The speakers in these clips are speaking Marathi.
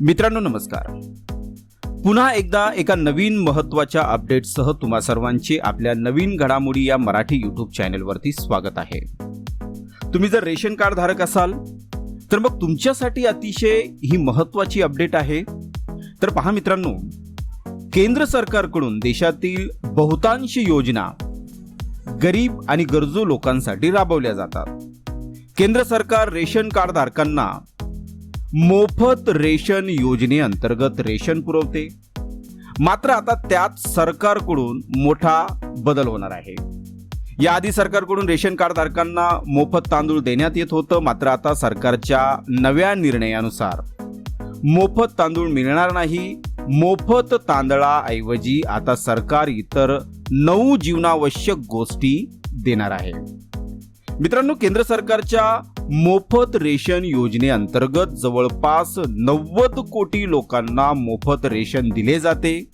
मित्रांनो नमस्कार. पुन्हा एकदा एका नवीन महत्त्वाच्या अपडेटसह तुम्हा सर्वांचे आपल्या नवीन घडामोडी या मराठी यूट्यूब चॅनलवरती स्वागत आहे. तुम्ही जर रेशन कार्ड धारक असाल तर मग तुमच्यासाठी अतिशय ही महत्वाची अपडेट आहे. तर पहा मित्रांनो केंद्र सरकारकडून देशातील बहुतांश योजना गरीब आणि गरजू लोकांसाठी राबवल्या जातात. केंद्र सरकार रेशन कार्ड धारकांना मोफत रेशन योजनेअंतर्गत रेशन पुरवते. मात्र आता त्यात सरकारकडून मोठा बदल होणार आहे. याआधी सरकारकडून रेशन कार्ड धारकांना मोफत तांदूळ देण्यात येत होतं मात्र आता सरकारच्या नव्या निर्णयानुसार मोफत तांदूळ मिळणार नाही. मोफत तांदळाऐवजी आता सरकार इतर नऊ जीवनावश्यक गोष्टी देणार आहे. मित्रांनो केंद्र सरकारच्या मोफत रेशन योजनेअंतर्गत जवळपास नव्वद कोटी लोकांना मोफत रेशन दिले जाते.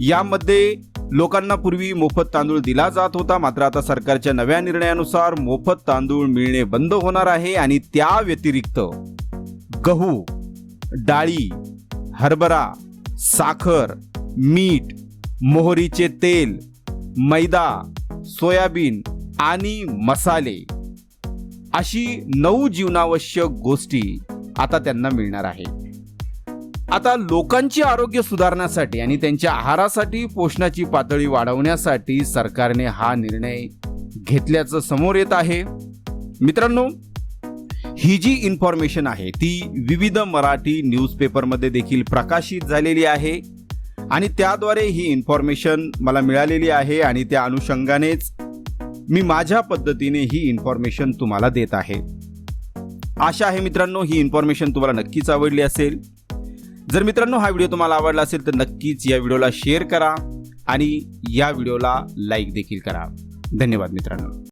यामध्ये लोकांना पूर्वी मोफत तांदूळ दिला जात होता मात्र आता सरकारच्या नव्या निर्णयानुसार मोफत तांदूळ मिळणे बंद होणार आहे आणि त्या व्यतिरिक्त गहू डाळी हरभरा साखर मीठ मोहरीचे तेल मैदा सोयाबीन आणि मसाले अशी नऊ जीवनावश्यक गोष्टी आता त्यांना मिळणार आहे. आता लोकांचे आरोग्य सुधारण्यासाठी आणि त्यांच्या आहारासाठी पोषणाची पातळी वाढवण्यासाठी सरकारने हा निर्णय घेतल्याचं समोर येत आहे. मित्रांनो ही जी इन्फॉर्मेशन आहे ती विविध मराठी न्यूजपेपरमध्ये देखील प्रकाशित झालेली आहे. आणि त्याद्वारे ही इन्फॉर्मेशन मला मिळालेली आहे आणि त्या अनुषंगानेच मी माझ्या पद्धतीने ही इन्फॉर्मेशन तुम्हाला देत आहे. आशा आहे मित्रांनो ही इन्फॉर्मेशन तुम्हाला नक्कीच आवडली असेल. जर मित्रांनो हा व्हिडिओ तुम्हाला आवडला असेल तर नक्कीच या व्हिडिओला शेअर करा आणि या व्हिडिओला लाईक देखील करा. धन्यवाद मित्रांनो.